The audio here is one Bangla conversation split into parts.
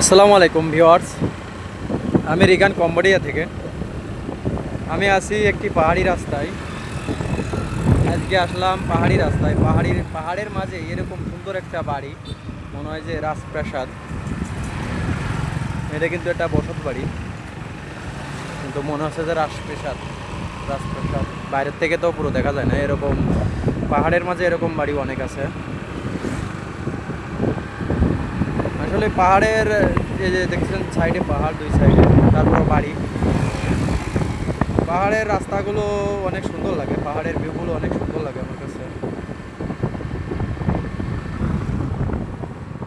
আসসালামু আলাইকুম ভিওয়ার্স আমি রিগান কম্বোডিয়া থেকে। আমি আছি একটি পাহাড়ি রাস্তায়। আজকে আসলাম পাহাড়ি রাস্তায়। পাহাড়ির পাহাড়ের মাঝে এরকম সুন্দর একটা বাড়ি। মনে হয় যে রাজপ্রাসাদ। এটা কিন্তু একটা বসত বাড়ি। কিন্তু মনে হচ্ছে যে রাজপ্রাসাদ রাজপ্রাসাদ। বাইরের থেকে তো পুরো দেখা যায় না। এরকম পাহাড়ের মাঝে এরকম বাড়ি অনেক আছে। আসলে পাহাড়ের, এই যে দেখছেন সাইডে পাহাড়, দুই সাইডে, তারপর বাড়ি। পাহাড়ের রাস্তাগুলো অনেক সুন্দর লাগে, পাহাড়ের ভিউগুলো অনেক সুন্দর লাগে আমার কাছে।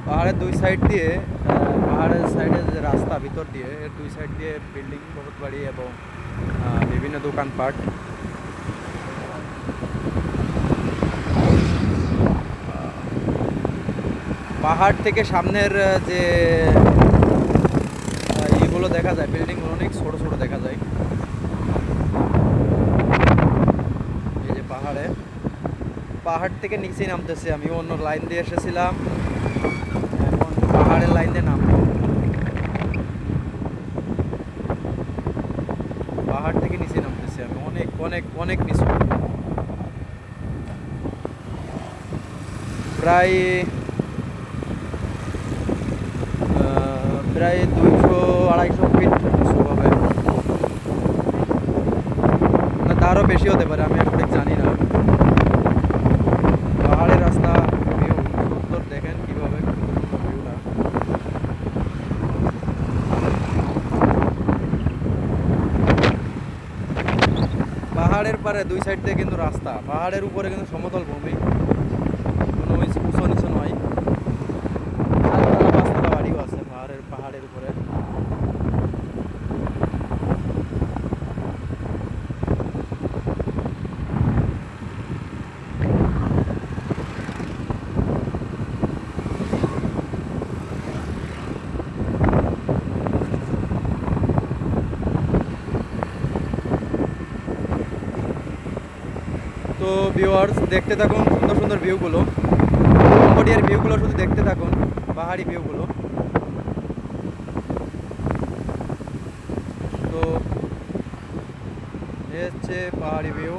পাহাড়ের দুই সাইড দিয়ে পাহাড়ের সাইডে যে রাস্তা ভিতর দিয়ে, এর দুই সাইড দিয়ে বিল্ডিং বহুত বাড়ি এবং বিভিন্ন দোকানপাট। পাহাড় থেকে সামনের যে ইগুলো দেখা যায় বিল্ডিংগুলো অনেক ছোট ছোট দেখা যায়। এই যে পাহাড়ে। পাহাড় থেকে নিচে নামতেছি আমি, অন্য লাইন দিয়ে এসেছিলাম। এখন পাহাড়ের লাইন দিয়ে নামবো। পাহাড় থেকে নিচে নামতেছি আমি, অনেক অনেক অনেক নিচু। প্রায় প্রায় দুইশো, আড়াইশো ফিট উঁচু হবে না তারও বেশি হতে পারে, আমি সঠিক জানি না। পাহাড়ের রাস্তা সুন্দর, দেখেন কীভাবে পাহাড়ের পারে দুই সাইড দিয়ে কিন্তু রাস্তা, পাহাড়ের উপরে কিন্তু সমতল ভূমি। কোনো উঁচু নিচু নয় চারতলা পাঁচতলা বাড়িও আছে পাহাড়ের পাহাড়ের উপরে তো ভিউয়ার্স, দেখতে থাকুন সুন্দর সুন্দর ভিউগুলো কম্বোডিয়ার ভিউগুলো শুধু দেখতে থাকুন, পাহাড়ি ভিউগুলো তো এ হচ্ছে পাহাড়ি ভিউ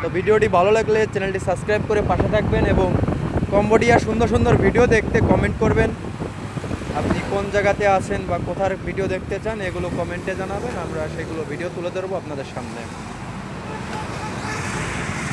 তো ভিডিওটি ভালো লাগলে চ্যানেলটি সাবস্ক্রাইব করে পাশে থাকবেন এবং কম্বোডিয়ার সুন্দর সুন্দর ভিডিও দেখতে কমেন্ট করবেন। আপনি কোন জায়গাতে আছেন বা কোথার ভিডিও দেখতে চান, এগুলো কমেন্টে জানাবেন, আমরা সেগুলো ভিডিও তুলে ধরবো আপনাদের সামনে।